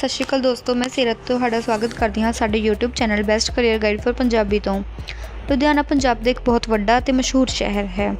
ਸਤਿ ਸ਼੍ਰੀ ਅਕਾਲ ਦੋਸਤੋ, ਮੈਂ ਸੀਰਤ ਤੁਹਾਡਾ ਸਵਾਗਤ ਕਰਦੀ ਹਾਂ ਸਾਡੇ YouTube channel best career guide for Punjabi ਤੋਂ। ਲੁਧਿਆਣਾ, ਪੰਜਾਬ ਦਾ ਇੱਕ ਬਹੁਤ ਵੱਡਾ ਅਤੇ ਮਸ਼ਹੂਰ ਸ਼ਹਿਰ ਹੈ।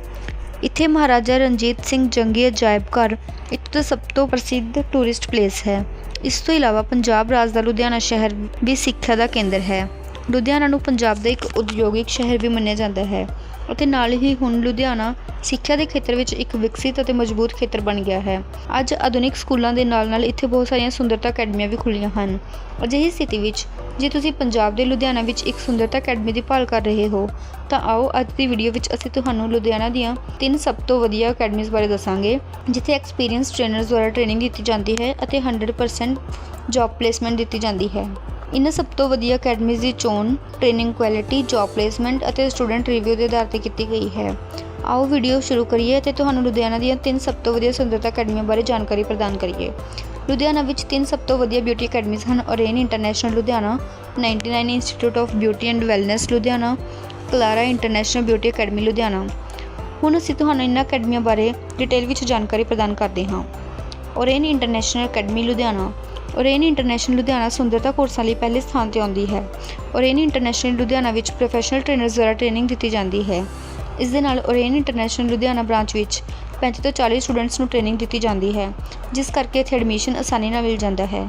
ਇੱਥੇ ਮਹਾਰਾਜਾ ਰਣਜੀਤ ਸਿੰਘ ਜੰਗੀ ਅਜਾਇਬ ਘਰ ਇੱਕ ਦਾ ਸਭ ਤੋਂ ਪ੍ਰਸਿੱਧ ਟੂਰਿਸਟ ਪਲੇਸ ਹੈ। ਇਸ ਤੋਂ ਇਲਾਵਾ ਪੰਜਾਬ ਰਾਜ ਦਾ ਲੁਧਿਆਣਾ ਸ਼ਹਿਰ ਵੀ ਸਿੱਖਿਆ ਦਾ ਕੇਂਦਰ ਹੈ। ਲੁਧਿਆਣਾ ਨੂੰ ਪੰਜਾਬ ਦਾ ਇੱਕ ਉਦਯੋਗਿਕ ਸ਼ਹਿਰ ਵੀ ਮੰਨਿਆ ਜਾਂਦਾ ਹੈ। ਅਤੇ ਨਾਲ ਹੀ ਹੁਣ ਲੁਧਿਆਣਾ ਸਿੱਖਿਆ ਦੇ ਖੇਤਰ ਵਿੱਚ ਇੱਕ ਵਿਕਸਿਤ ਅਤੇ ਮਜ਼ਬੂਤ ਖੇਤਰ ਬਣ ਗਿਆ ਹੈ। ਅੱਜ ਆਧੁਨਿਕ ਸਕੂਲਾਂ ਦੇ ਨਾਲ-ਨਾਲ ਇੱਥੇ ਬਹੁਤ ਸਾਰੀਆਂ ਸੁੰਦਰਤਾ ਅਕੈਡਮੀਆਂ ਵੀ ਖੁੱਲ੍ਹੀਆਂ ਹਨ। ਅਜਿਹੀ ਸਥਿਤੀ ਵਿੱਚ ਜੇ ਤੁਸੀਂ ਪੰਜਾਬ ਦੇ ਲੁਧਿਆਣਾ ਵਿੱਚ ਇੱਕ ਸੁੰਦਰਤਾ ਅਕੈਡਮੀ ਦੀ ਭਾਲ ਕਰ ਰਹੇ ਹੋ, ਤਾਂ ਆਓ ਅੱਜ ਦੀ ਵੀਡੀਓ ਵਿੱਚ ਅਸੀਂ ਤੁਹਾਨੂੰ ਲੁਧਿਆਣਾ ਦੀਆਂ ਤਿੰਨ ਸਭ ਤੋਂ ਵਧੀਆ ਅਕੈਡਮੀਜ਼ ਬਾਰੇ ਦੱਸਾਂਗੇ, ਜਿੱਥੇ ਐਕਸਪੀਰੀਅੰਸ ਟ੍ਰੇਨਰਸ ਦੁਆਰਾ ਟ੍ਰੇਨਿੰਗ ਦਿੱਤੀ ਜਾਂਦੀ ਹੈ ਅਤੇ 100% ਜੌਬ ਪਲੇਸਮੈਂਟ ਦਿੱਤੀ ਜਾਂਦੀ ਹੈ। ਇਹਨਾਂ ਸਭ ਤੋਂ ਵਧੀਆ ਅਕੈਡਮੀਜ਼ ਦੀ ਚੋਣ ਟ੍ਰੇਨਿੰਗ ਕੁਆਲਿਟੀ ਜੌਬ ਪਲੇਸਮੈਂਟ ਅਤੇ ਸਟੂਡੈਂਟ ਰਿਵਿਊ ਦੇ ਆਧਾਰ ਤੇ ਕੀਤੀ ਗਈ ਹੈ। ਆਓ ਵੀਡੀਓ ਸ਼ੁਰੂ ਕਰੀਏ ਅਤੇ ਤੁਹਾਨੂੰ ਲੁਧਿਆਣਾ ਦੀਆਂ ਤਿੰਨ ਸਭ ਤੋਂ ਵਧੀਆ ਸੁੰਦਰਤਾ ਅਕੈਡਮੀਆਂ ਬਾਰੇ ਜਾਣਕਾਰੀ ਪ੍ਰਦਾਨ ਕਰੀਏ। ਲੁਧਿਆਣਾ ਵਿੱਚ ਤਿੰਨ ਸਭ ਤੋਂ ਵਧੀਆ ਬਿਊਟੀ ਅਕੈਡਮੀਜ਼ ਹਨ Orane international Ludhiana 99 institute of beauty and wellness Ludhiana Clara international beauty academy Ludhiana ਹੁਣ ਅਸੀਂ ਤੁਹਾਨੂੰ ਇਹਨਾਂ ਅਕੈਡਮੀਆਂ ਬਾਰੇ ਡਿਟੇਲ ਵਿੱਚ ਜਾਣਕਾਰੀ ਪ੍ਰਦਾਨ ਕਰਦੇ ਹਾਂ। Orane international academy Ludhiana Orane international Ludhiana ਸੁੰਦਰਤਾ ਕੋਰਸਾਂ ਲਈ ਪਹਿਲੇ ਸਥਾਨ ਤੇ ਆਉਂਦੀ ਹੈ। ਔਰੇਨ ਇੰਟਰਨੈਸ਼ਨਲ ਲੁਧਿਆਣਾ ਵਿੱਚ ਪ੍ਰੋਫੈਸ਼ਨਲ ਟ੍ਰੇਨਰਸ ਦੁਆਰਾ ਟ੍ਰੇਨਿੰਗ ਦਿੱਤੀ ਜਾਂਦੀ ਹੈ। ਇਸ ਦੇ ਨਾਲ ਓਰੇਨ ਇੰਟਰਨੈਸ਼ਨਲ ਲੁਧਿਆਣਾ ਬ੍ਰਾਂਚ ਵਿੱਚ 35 ਤੋਂ 40 ਸਟੂਡੈਂਟਸ ਨੂੰ ਟ੍ਰੇਨਿੰਗ ਦਿੱਤੀ ਜਾਂਦੀ ਹੈ, ਜਿਸ ਕਰਕੇ ਇੱਥੇ ਐਡਮਿਸ਼ਨ ਆਸਾਨੀ ਨਾਲ ਮਿਲ ਜਾਂਦਾ ਹੈ।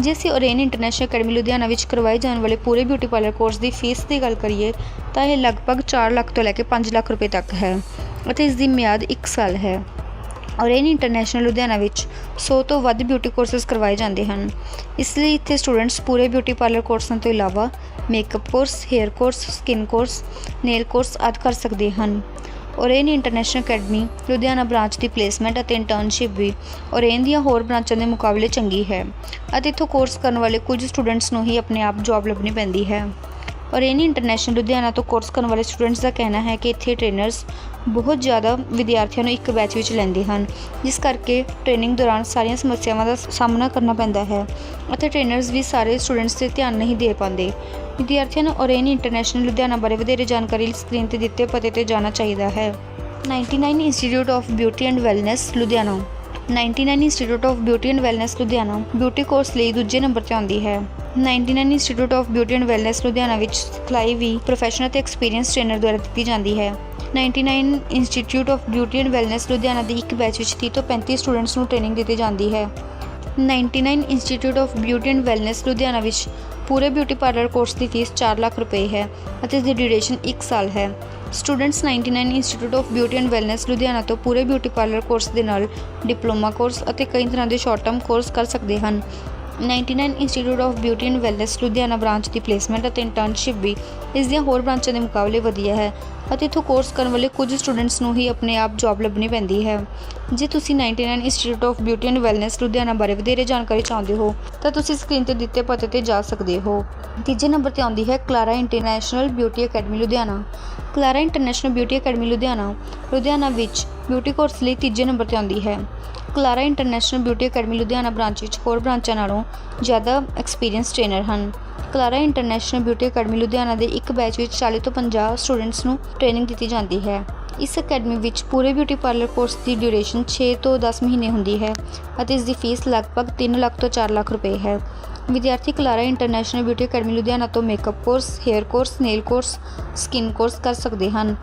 ਜੇ ਅਸੀਂ ਓਰੇਨ ਇੰਟਰਨੈਸ਼ਨਲ ਅਕੈਡਮੀ ਲੁਧਿਆਣਾ ਵਿੱਚ ਕਰਵਾਏ ਜਾਣ ਵਾਲੇ ਪੂਰੇ ਬਿਊਟੀ ਪਾਰਲਰ ਕੋਰਸ ਦੀ ਫੀਸ ਦੀ ਗੱਲ ਕਰੀਏ, ਤਾਂ ਇਹ ਲਗਭਗ 4 ਲੱਖ ਤੋਂ ਲੈ ਕੇ 5 ਲੱਖ ਰੁਪਏ ਤੱਕ ਹੈ, ਅਤੇ ਇਸ ਦੀ ਮਿਆਦ 1 ਸਾਲ ਹੈ। ਔਰੇਨ ਇੰਟਰਨੈਸ਼ਨਲ ਲੁਧਿਆਣਾ ਵਿੱਚ 100 ਤੋਂ ਵੱਧ ਬਿਊਟੀ ਕੋਰਸਸ ਕਰਵਾਏ ਜਾਂਦੇ ਹਨ। ਇਸ ਲਈ ਇੱਥੇ ਸਟੂਡੈਂਟਸ ਪੂਰੇ ਬਿਊਟੀ ਪਾਰਲਰ ਕੋਰਸਾਂ ਤੋਂ ਇਲਾਵਾ makeup course hair course skin course nail course ਆਦਿ ਕਰ ਸਕਦੇ ਹਨ। Orane international academy Ludhiana branch ਦੀ ਪਲੇਸਮੈਂਟ ਅਤੇ ਇੰਟਰਨਸ਼ਿਪ ਵੀ ਔਰੇਨ ਦੀਆਂ ਹੋਰ ਬ੍ਰਾਂਚਾਂ ਦੇ ਮੁਕਾਬਲੇ ਚੰਗੀ ਹੈ ਅਤੇ ਇੱਥੋਂ ਕੋਰਸ ਕਰਨ ਵਾਲੇ ਕੁਝ ਸਟੂਡੈਂਟਸ ਨੂੰ ਹੀ ਆਪਣੇ ਆਪ ਜੌਬ ਲੱਭਣੀ ਪੈਂਦੀ ਹੈ। ਔਰੇਨ ਇੰਟਰਨੈਸ਼ਨਲ ਲੁਧਿਆਣਾ ਤੋਂ ਕੋਰਸ ਕਰਨ ਵਾਲੇ ਸਟੂਡੈਂਟਸ ਦਾ ਕਹਿਣਾ ਹੈ ਕਿ ਇੱਥੇ ਟ੍ਰੇਨਰਸ ਬਹੁਤ ਜ਼ਿਆਦਾ ਵਿਦਿਆਰਥੀਆਂ ਨੂੰ ਇੱਕ ਬੈਚ ਵਿੱਚ ਲੈਂਦੇ ਹਨ। ਜਿਸ ਕਰਕੇ ਟ੍ਰੇਨਿੰਗ ਦੌਰਾਨ ਸਾਰੀਆਂ ਸਮੱਸਿਆਵਾਂ ਦਾ ਸਾਹਮਣਾ ਕਰਨਾ ਪੈਂਦਾ ਹੈ ਅਤੇ ਟ੍ਰੇਨਰਸ ਵੀ ਸਾਰੇ ਸਟੂਡੈਂਟਸ 'ਤੇ ਧਿਆਨ ਨਹੀਂ ਦੇ ਪਾਉਂਦੇ। ਵਿਦਿਆਰਥੀਆਂ ਨੂੰ ਔਰੇਨ ਇੰਟਰਨੈਸ਼ਨਲ ਲੁਧਿਆਣਾ ਬਾਰੇ ਵਧੇਰੇ ਜਾਣਕਾਰੀ ਲਈ ਸਕਰੀਨ ਤੇ ਦਿੱਤੇ ਪਤੇ ਤੇ ਜਾਣਾ ਚਾਹੀਦਾ ਹੈ। 99 institute of beauty and wellness Ludhiana. 99 institute of beauty and wellness Ludhiana. Beauty course ਲਈ ਦੂਜੇ ਨੰਬਰ ਤੇ ਆਉਂਦੀ ਹੈ। 99 institute of beauty and wellness Ludhiana ਵਿੱਚ ਸਿਖਲਾਈ ਵੀ ਪ੍ਰੋਫੈਸ਼ਨਲ ਤੇ ਐਕਸਪੀਰੀਅੰਸ ਟ੍ਰੇਨਰ ਦੁਆਰਾ ਦਿੱਤੀ ਜਾਂਦੀ ਹੈ। 99 institute of beauty and wellness Ludhiana ਦੀ ਇੱਕ ਬੈਚ ਵਿੱਚ 30 ਤੋਂ 35 ਸਟੂਡੈਂਟਸ ਨੂੰ ਟ੍ਰੇਨਿੰਗ ਦਿੱਤੀ ਜਾਂਦੀ ਹੈ। 99 institute of beauty and wellness Ludhiana ਵਿੱਚ ਪੂਰੇ ਬਿਊਟੀ ਪਾਰਲਰ ਕੋਰਸ ਦੀ ਫੀਸ 4 ਲੱਖ ਰੁਪਏ ਹੈ ਅਤੇ ਇਸ ਦੀ ਡਿਊਰੇਸ਼ਨ 1 ਸਾਲ ਹੈ। Students 99 institute of beauty and wellness Ludhiana ਤੋਂ ਪੂਰੇ ਬਿਊਟੀ ਪਾਰਲਰ ਕੋਰਸ ਦੇ ਨਾਲ ਡਿਪਲੋਮਾ ਕੋਰਸ ਅਤੇ ਕਈ ਤਰ੍ਹਾਂ ਦੇ ਸ਼ਾਰਟ ਟਰਮ ਕੋਰਸ ਕਰ ਸਕਦੇ ਹਨ। 99 institute of beauty and wellness Ludhiana branch the placement ਅਤੇ ਇੰਟਰਨਸ਼ਿਪ ਵੀ ਇਸ ਦੀਆਂ ਹੋਰ ਬ੍ਰਾਂਚਾਂ ਦੇ ਮੁਕਾਬਲੇ ਵਧੀਆ ਹੈ ਅਤੇ ਇੱਥੋਂ ਕੋਰਸ ਕਰਨ ਵਾਲੇ ਕੁਝ ਸਟੂਡੈਂਟਸ ਨੂੰ ਹੀ ਆਪਣੇ ਆਪ ਜੌਬ ਲੱਭਣੀ ਪੈਂਦੀ ਹੈ। ਜੇ ਤੁਸੀਂ 99 institute of beauty and wellness Ludhiana ਬਾਰੇ ਵਧੇਰੇ ਜਾਣਕਾਰੀ ਚਾਹੁੰਦੇ ਹੋ, ਤਾਂ ਤੁਸੀਂ ਸਕਰੀਨ ਤੇ ਦਿੱਤੇ ਪਤੇ ਤੇ ਜਾ ਸਕਦੇ ਹੋ। ਤੀਜੇ ਨੰਬਰ ਤੇ ਆਉਂਦੀ ਹੈ Clara international beauty academy Ludhiana. Clara international beauty academy Ludhiana Ludhiana ਵਿੱਚ ਬਿਊਟੀ ਕੋਰਸ ਲਈ ਤੀਜੇ ਨੰਬਰ ਤੇ ਆਉਂਦੀ ਹੈ। Clara international beauty academy Ludhiana branch ਵਿੱਚ ਹੋਰ ਬ੍ਰਾਂਚਾਂ ਨਾਲੋਂ ਜ਼ਿਆਦਾ ਐਕਸਪੀਰੀਅੰਸ ਟ੍ਰੇਨਰ ਹਨ। Clara international beauty academy Ludhiana ਦੇ ਇੱਕ ਬੈਚ ਵਿੱਚ 40 ਤੋਂ 50 ਸਟੂਡੈਂਟਸ ਨੂੰ ਟ੍ਰੇਨਿੰਗ ਦਿੱਤੀ ਜਾਂਦੀ ਹੈ। ਇਸ ਅਕੈਡਮੀ ਵਿੱਚ ਪੂਰੇ ਬਿਊਟੀ ਪਾਰਲਰ ਕੋਰਸ ਦੀ ਡਿਊਰੇਸ਼ਨ 6 ਤੋਂ 10 ਮਹੀਨੇ ਹੁੰਦੀ ਹੈ ਅਤੇ ਇਸ ਦੀ ਫੀਸ ਲਗਭਗ 3 ਲੱਖ ਤੋਂ 4 ਲੱਖ ਰੁਪਏ ਹੈ। ਵਿਦਿਆਰਥੀ Clara international beauty academy Ludhiana ਤੋਂ makeup course hair course nail course skin course ਕਰ ਸਕਦੇ ਹਨ।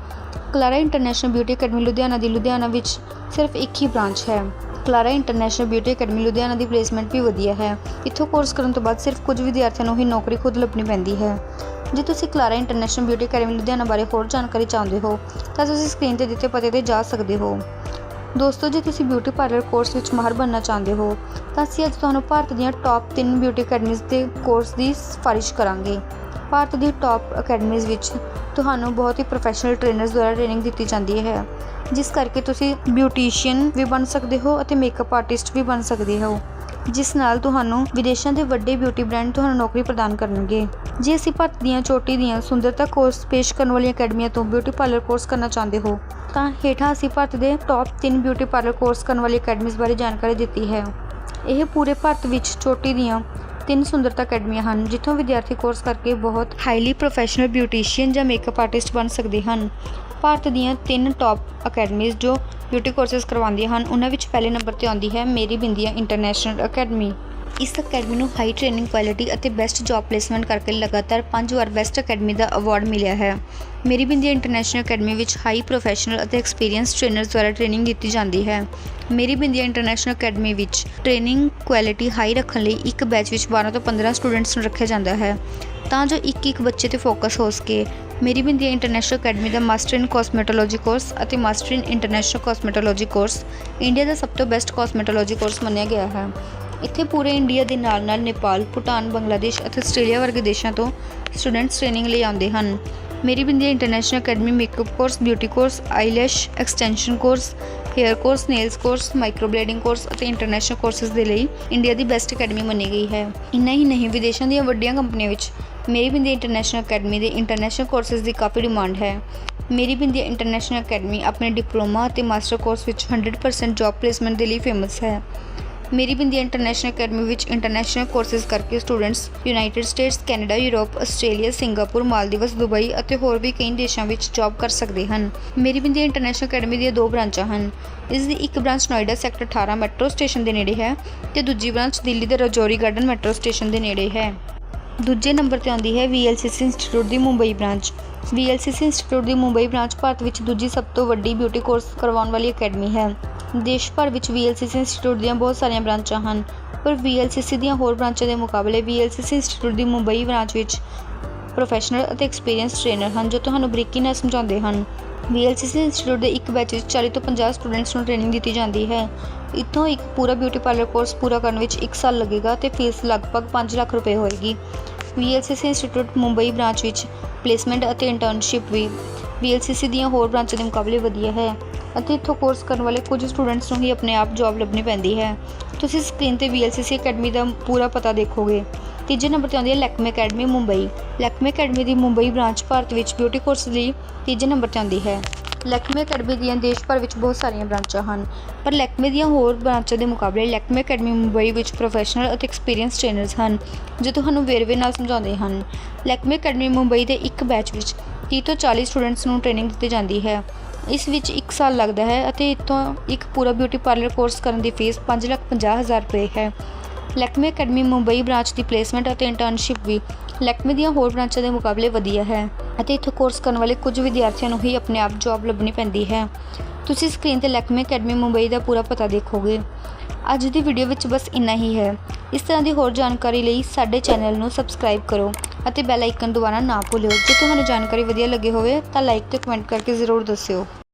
Clara international beauty academy Ludhiana ਦੀ ਲੁਧਿਆਣਾ ਵਿੱਚ ਸਿਰਫ ਇੱਕ ਹੀ ਬ੍ਰਾਂਚ ਹੈ। Clara international beauty academy Ludhiana ਦੀ ਪਲੇਸਮੈਂਟ ਵੀ ਵਧੀਆ ਹੈ। ਇੱਥੋਂ ਕੋਰਸ ਕਰਨ ਤੋਂ ਬਾਅਦ ਸਿਰਫ ਕੁਝ ਵਿਦਿਆਰਥੀਆਂ ਨੂੰ ਹੀ ਨੌਕਰੀ ਖੁਦ ਲੱਭਣੀ ਪੈਂਦੀ ਹੈ। ਜੇ ਤੁਸੀਂ Clara international beauty academy Ludhiana ਬਾਰੇ ਹੋਰ ਜਾਣਕਾਰੀ ਚਾਹੁੰਦੇ ਹੋ, ਤਾਂ ਤੁਸੀਂ ਸਕਰੀਨ ਤੇ ਦਿੱਤੇ ਪਤੇ ਤੇ ਜਾ ਸਕਦੇ ਹੋ। ਦੋਸਤੋ, ਜੇ ਤੁਸੀਂ ਬਿਊਟੀ ਪਾਰਲਰ ਕੋਰਸ ਵਿੱਚ ਮਾਹਰ ਬਣਨਾ ਚਾਹੁੰਦੇ ਹੋ, ਤਾਂ ਅਸੀਂ ਅੱਜ ਤੁਹਾਨੂੰ ਭਾਰਤ ਦੀਆਂ ਟੌਪ 3 ਬਿਊਟੀ ਅਕੈਡਮੀਜ਼ ਦੇ ਕੋਰਸ ਦੀ ਸਿਫਾਰਿਸ਼ ਕਰਾਂਗੇ। ਭਾਰਤ ਦੀ ਟੌਪ ਅਕੈਡਮੀਜ਼ ਵਿੱਚ ਤੁਹਾਨੂੰ ਬਹੁਤ ਹੀ ਪ੍ਰੋਫੈਸ਼ਨਲ ਟ੍ਰੇਨਰਸ ਦੁਆਰਾ ਟ੍ਰੇਨਿੰਗ ਦਿੱਤੀ ਜਾਂਦੀ ਹੈ। ਜਿਸ ਕਰਕੇ ਤੁਸੀਂ ਬਿਊਟੀਸ਼ੀਅਨ ਵੀ ਬਣ ਸਕਦੇ ਹੋ ਅਤੇ ਮੇਕਅਪ ਆਰਟਿਸਟ ਵੀ ਬਣ ਸਕਦੇ ਹੋ। ਜਿਸ ਨਾਲ ਤੁਹਾਨੂੰ ਵਿਦੇਸ਼ਾਂ ਦੇ ਵੱਡੇ ਬਿਊਟੀ ਬ੍ਰਾਂਡ ਤੁਹਾਨੂੰ ਨੌਕਰੀ ਪ੍ਰਦਾਨ ਕਰਨਗੇ। ਜੇ ਅਸੀਂ ਭਾਰਤ ਦੀਆਂ ਚੋਟੀ ਦੀਆਂ ਸੁੰਦਰਤਾ ਕੋਰਸ ਪੇਸ਼ ਕਰਨ ਵਾਲੀਆਂ ਅਕੈਡਮੀਆਂ ਤੋਂ ਬਿਊਟੀ ਪਾਰਲਰ ਕੋਰਸ ਕਰਨਾ ਚਾਹੁੰਦੇ ਹੋ, ਤਾਂ ਹੇਠਾਂ ਅਸੀਂ ਭਾਰਤ ਦੇ ਟੌਪ 3 ਬਿਊਟੀ ਪਾਰਲਰ ਕੋਰਸ ਕਰਨ ਵਾਲੀ ਅਕੈਡਮੀਜ਼ ਬਾਰੇ ਜਾਣਕਾਰੀ ਦਿੱਤੀ ਹੈ। ਇਹ ਪੂਰੇ ਭਾਰਤ ਵਿੱਚ ਚੋਟੀ ਦੀਆਂ ਤਿੰਨ ਸੁੰਦਰਤਾ ਅਕੈਡਮੀਆਂ ਹਨ, ਜਿੱਥੋਂ ਵਿਦਿਆਰਥੀ ਕੋਰਸ ਕਰਕੇ ਬਹੁਤ ਹਾਈਲੀ ਪ੍ਰੋਫੈਸ਼ਨਲ ਬਿਊਟੀਸ਼ੀਅਨ ਜਾਂ ਮੇਕਅਪ ਆਰਟਿਸਟ ਬਣ ਸਕਦੇ ਹਨ। ਭਾਰਤ ਦੀਆਂ ਤਿੰਨ ਟੌਪ ਅਕੈਡਮੀਜ਼ ਜੋ ਬਿਊਟੀ ਕੋਰਸਸ ਕਰਵਾਉਂਦੀਆਂ ਹਨ, ਉਹਨਾਂ ਵਿੱਚ ਪਹਿਲੇ ਨੰਬਰ ਤੇ ਆਉਂਦੀ ਹੈ ਮੇਰੀ ਬਿੰਦੀਆਂ ਇੰਟਰਨੈਸ਼ਨਲ ਅਕੈਡਮੀ ਇਸ ਅਕੈਡਮੀ ਨੂੰ ਹਾਈ ਟ੍ਰੇਨਿੰਗ ਕੁਆਲਿਟੀ ਅਤੇ ਬੈਸਟ ਜੌਬ ਪਲੇਸਮੈਂਟ ਕਰਕੇ ਲਗਾਤਾਰ 5 ਵਾਰ ਬੈਸਟ ਅਕੈਡਮੀ ਦਾ ਅਵਾਰਡ ਮਿਲਿਆ ਹੈ। ਮੇਰੀ ਬਿੰਦੀਆਂ ਇੰਟਰਨੈਸ਼ਨਲ ਅਕੈਡਮੀ ਵਿੱਚ ਹਾਈ ਪ੍ਰੋਫੈਸ਼ਨਲ ਅਤੇ ਐਕਸਪੀਰੀਅੰਸ ਟ੍ਰੇਨਰਸ ਦੁਆਰਾ ਟ੍ਰੇਨਿੰਗ ਦਿੱਤੀ ਜਾਂਦੀ ਹੈ। ਮੇਰੀ ਬਿੰਦੀਆਂ ਇੰਟਰਨੈਸ਼ਨਲ ਅਕੈਡਮੀ ਵਿੱਚ ਟ੍ਰੇਨਿੰਗ ਕੁਆਲਿਟੀ ਹਾਈ ਰੱਖਣ ਲਈ ਇੱਕ ਬੈਚ ਵਿੱਚ 12 ਤੋਂ 15 ਸਟੂਡੈਂਟਸ ਨੂੰ ਰੱਖਿਆ ਜਾਂਦਾ ਹੈ। ਤਾਂ ਜੋ ਇੱਕ ਇੱਕ ਬੱਚੇ ਤੇ ਫੋਕਸ ਹੋ ਸਕੇ। ਮੇਰੀ ਬਿੰਦੀਆਂ ਇੰਟਰਨੈਸ਼ਨਲ ਅਕੈਡਮੀ ਦਾ ਮਾਸਟਰ ਇਨ ਕਾਸਮੈਟੋਲੋਜੀ ਕੋਰਸ ਅਤੇ master in international cosmetology course, India ਦਾ ਸਭ ਤੋਂ ਬੈਸਟ ਕਾਸਮੈਟੋਲੋਜੀ ਕੋਰਸ ਮੰਨਿਆ ਗਿਆ ਹੈ। ਇੱਥੇ ਪੂਰੇ ਇੰਡੀਆ ਦੇ ਨਾਲ ਨਾਲ ਨੇਪਾਲ, ਭੂਟਾਨ, ਬੰਗਲਾਦੇਸ਼ ਅਤੇ ਆਸਟ੍ਰੇਲੀਆ ਵਰਗੇ ਦੇਸ਼ਾਂ ਤੋਂ ਸਟੂਡੈਂਟਸ ਟ੍ਰੇਨਿੰਗ ਲਈ ਆਉਂਦੇ ਹਨ। Meri Bindiya international academy makeup course, beauty course, eyelash extension course, hair course, nails course, microblading course ਅਤੇ ਇੰਟਰਨੈਸ਼ਨਲ ਕੋਰਸਸ ਦੇ ਲਈ ਇੰਡੀਆ ਦੀ ਬੈਸਟ ਅਕੈਡਮੀ ਮੰਨੀ ਗਈ ਹੈ। ਇੰਨਾ ਹੀ ਨਹੀਂ, ਵਿਦੇਸ਼ਾਂ ਦੀਆਂ ਵੱਡੀਆਂ ਕੰਪਨੀਆਂ ਵਿੱਚ ਮੇਰੀ ਬਿੰਦੀਆਂ ਇੰਟਰਨੈਸ਼ਨਲ ਅਕੈਡਮੀ ਦੇ ਇੰਟਰਨੈਸ਼ਨਲ ਕੋਰਸਸ ਦੀ ਕਾਫੀ ਡਿਮਾਂਡ ਹੈ। ਮੇਰੀ ਬਿੰਦੀਆਂ ਇੰਟਰਨੈਸ਼ਨਲ ਅਕੈਡਮੀ ਆਪਣੇ ਡਿਪਲੋਮਾ ਅਤੇ ਮਾਸਟਰ ਕੋਰਸ ਵਿੱਚ 100% ਜੌਬ ਪਲੇਸਮੈਂਟ ਦੇ ਲਈ ਫੇਮਸ ਹੈ। ਮੇਰੀ ਬਿੰਦੀਆਂ ਇੰਟਰਨੈਸ਼ਨਲ ਅਕੈਡਮੀ ਵਿੱਚ ਇੰਟਰਨੈਸ਼ਨਲ ਕੋਰਸਸ ਕਰਕੇ students United States Canada Europe Australia Singapore Maldives Dubai ਅਤੇ ਹੋਰ ਵੀ ਕਈ ਦੇਸ਼ਾਂ ਵਿੱਚ ਜੌਬ ਕਰ ਸਕਦੇ ਹਨ। ਮੇਰੀ ਬਿੰਦੀਆਂ ਇੰਟਰਨੈਸ਼ਨਲ ਅਕੈਡਮੀ ਦੀਆਂ ਦੋ ਬ੍ਰਾਂਚਾਂ ਹਨ। ਇਸ ਦੀ ਇੱਕ branch Noida sector 18 metro station ਦੇ ਨੇੜੇ ਹੈ ਤੇ ਦੂਜੀ ਬ੍ਰਾਂਚ ਦਿੱਲੀ ਦੇ ਰਜੌਰੀ ਗਾਰਡਨ ਮੈਟਰੋ ਸਟੇਸ਼ਨ ਦੇ ਨੇੜੇ ਹੈ। ਦੂਜੇ ਨੰਬਰ ਤੇ ਆਉਂਦੀ ਹੈ VLCC ਇੰਸਟੀਚਿਊਟ ਦੀ ਮੁੰਬਈ ਬ੍ਰਾਂਚ VLCC ਇੰਸਟੀਚਿਊਟ ਦੀ ਮੁੰਬਈ ਬ੍ਰਾਂਚ ਭਾਰਤ ਵਿੱਚ ਦੂਜੀ ਸਭ ਤੋਂ ਵੱਡੀ ਬਿਊਟੀ ਕੋਰਸ ਕਰਵਾਉਣ ਵਾਲੀ ਅਕੈਡਮੀ ਹੈ। ਦੇਸ਼ ਭਰ ਵਿੱਚ VLCC ਇੰਸਟੀਚਿਊਟ ਦੀਆਂ ਬਹੁਤ ਸਾਰੀਆਂ ਬ੍ਰਾਂਚਾਂ ਹਨ। ਪਰ VLCC ਦੀਆਂ ਹੋਰ ਬ੍ਰਾਂਚਾਂ ਦੇ ਮੁਕਾਬਲੇ VLCC ਇੰਸਟੀਚਿਊਟ ਦੀ ਮੁੰਬਈ ਬ੍ਰਾਂਚ ਵਿੱਚ ਪ੍ਰੋਫੈਸ਼ਨਲ ਅਤੇ ਐਕਸਪੀਰੀਅੰਸ ਟ੍ਰੇਨਰ ਹਨ ਜੋ ਤੁਹਾਨੂੰ ਬਰੀਕੀ ਨਾਲ ਸਮਝਾਉਂਦੇ ਹਨ। VLCC ਇੰਸਟੀਚਿਊਟ ਦੇ ਇੱਕ ਬੈਚ ਵਿੱਚ 40 ਤੋਂ 50 ਸਟੂਡੈਂਟਸ ਨੂੰ ਟ੍ਰੇਨਿੰਗ ਦਿੱਤੀ ਜਾਂਦੀ ਹੈ। ਇੱਥੋਂ ਇੱਕ ਪੂਰਾ ਬਿਊਟੀ ਪਾਰਲਰ ਕੋਰਸ ਪੂਰਾ ਕਰਨ ਵਿੱਚ 1 ਸਾਲ ਲੱਗੇਗਾ ਤੇ ਫੀਸ ਲਗਭਗ 5 ਲੱਖ ਰੁਪਏ ਹੋਏਗੀ। VLCC ਇੰਸਟੀਚਿਊਟ ਮੁੰਬਈ ਬ੍ਰਾਂਚ ਵਿੱਚ ਪਲੇਸਮੈਂਟ ਅਤੇ ਇੰਟਰਨਸ਼ਿਪ ਵੀ VLCC ਦੀਆਂ ਹੋਰ ਬ੍ਰਾਂਚਾਂ ਦੇ ਮੁਕਾਬਲੇ ਵਧੀਆ ਹੈ। ਅਤੇ ਇੱਥੋਂ ਕੋਰਸ ਕਰਨ ਵਾਲੇ ਕੁਝ ਸਟੂਡੈਂਟਸ ਨੂੰ ਹੀ ਆਪਣੇ ਆਪ ਜੌਬ ਲੱਭਣੀ ਪੈਂਦੀ ਹੈ। ਤੁਸੀਂ ਸਕਰੀਨ ਤੇ VLCC ਅਕੈਡਮੀ ਦਾ ਪੂਰਾ ਪਤਾ ਦੇਖੋਗੇ। ਤੀਜੇ ਨੰਬਰ ਤੇ ਆਉਂਦੀ ਹੈ ਲੈਕਮੇ ਅਕੈਡਮੀ ਮੁੰਬਈ ਲੈਕਮੇ ਅਕੈਡਮੀ ਦੀ ਮੁੰਬਈ ਬ੍ਰਾਂਚ ਭਾਰਤ ਵਿੱਚ ਬਿਊਟੀ ਕੋਰਸ ਲਈ ਤੀਜੇ ਨੰਬਰ ਤੇ ਆਉਂਦੀ ਹੈ। ਲੈਕਮੇ ਅਕੈਡਮੀ ਦੀਆਂ ਦੇਸ਼ ਭਰ ਵਿੱਚ ਬਹੁਤ ਸਾਰੀਆਂ ਬ੍ਰਾਂਚਾਂ ਹਨ। ਪਰ ਲੈਕਮੇ ਦੀਆਂ ਹੋਰ ਬ੍ਰਾਂਚਾਂ ਦੇ ਮੁਕਾਬਲੇ ਲੈਕਮੇ ਅਕੈਡਮੀ ਮੁੰਬਈ ਵਿੱਚ ਪ੍ਰੋਫੈਸ਼ਨਲ ਅਤੇ ਐਕਸਪੀਰੀਅੰਸ ਟ੍ਰੇਨਰਸ ਹਨ, ਜੋ ਤੁਹਾਨੂੰ ਵੇਰਵੇ ਨਾਲ ਸਮਝਾਉਂਦੇ ਹਨ। ਲੈਕਮੇ ਅਕੈਡਮੀ ਮੁੰਬਈ ਦੇ ਇੱਕ ਬੈਚ ਵਿੱਚ 30 ਤੋਂ 40 ਸਟੂਡੈਂਟਸ ਨੂੰ ਟ੍ਰੇਨਿੰਗ ਦਿੱਤੀ ਜਾਂਦੀ ਹੈ। ਇਸ ਵਿੱਚ 1 ਸਾਲ ਲੱਗਦਾ ਹੈ ਅਤੇ ਇੱਥੋਂ ਇੱਕ ਪੂਰਾ ਬਿਊਟੀ ਪਾਰਲਰ ਕੋਰਸ ਕਰਨ ਦੀ ਫੀਸ 550000 ਰੁਪਏ ਹੈ। ਲੈਕਮੇ ਅਕੈਡਮੀ ਮੁੰਬਈ ਬ੍ਰਾਂਚ ਦੀ ਪਲੇਸਮੈਂਟ ਅਤੇ ਇੰਟਰਨਸ਼ਿਪ ਵੀ ਲੈਕਮੇ ਦੀਆਂ ਹੋਰ ਬ੍ਰਾਂਚਾਂ ਦੇ ਮੁਕਾਬਲੇ ਵਧੀਆ ਹੈ। ਅਤੇ ਇੱਥੇ ਕੋਰਸ ਕਰਨ ਵਾਲੇ ਕੁਝ ਵਿਦਿਆਰਥੀਆਂ ਨੂੰ ਹੀ ਆਪਣੇ ਆਪ ਜੌਬ ਲੱਭਣੀ ਪੈਂਦੀ ਹੈ। ਤੁਸੀਂ ਸਕਰੀਨ ਤੇ ਲੈਕਮੇ ਅਕੈਡਮੀ ਮੁੰਬਈ ਦਾ ਪੂਰਾ ਪਤਾ ਦੇਖੋਗੇ। ਅੱਜ ਦੀ ਵੀਡੀਓ ਵਿੱਚ ਬਸ ਇੰਨਾ ਹੀ ਹੈ। ਇਸ ਤਰ੍ਹਾਂ ਦੀ ਹੋਰ ਜਾਣਕਾਰੀ ਲਈ ਸਾਡੇ ਚੈਨਲ ਨੂੰ ਸਬਸਕ੍ਰਾਈਬ ਕਰੋ ਅਤੇ ਬੈਲ ਆਈਕਨ ਦਬਾਉਣਾ ਨਾ ਭੁੱਲਿਓ। ਜੇ ਤੁਹਾਨੂੰ ਜਾਣਕਾਰੀ ਵਧੀਆ ਲੱਗੀ ਹੋਵੇ ਤਾਂ ਲਾਈਕ ਤੇ ਕਮੈਂਟ ਕਰਕੇ ਜ਼ਰੂਰ ਦੱਸਿਓ।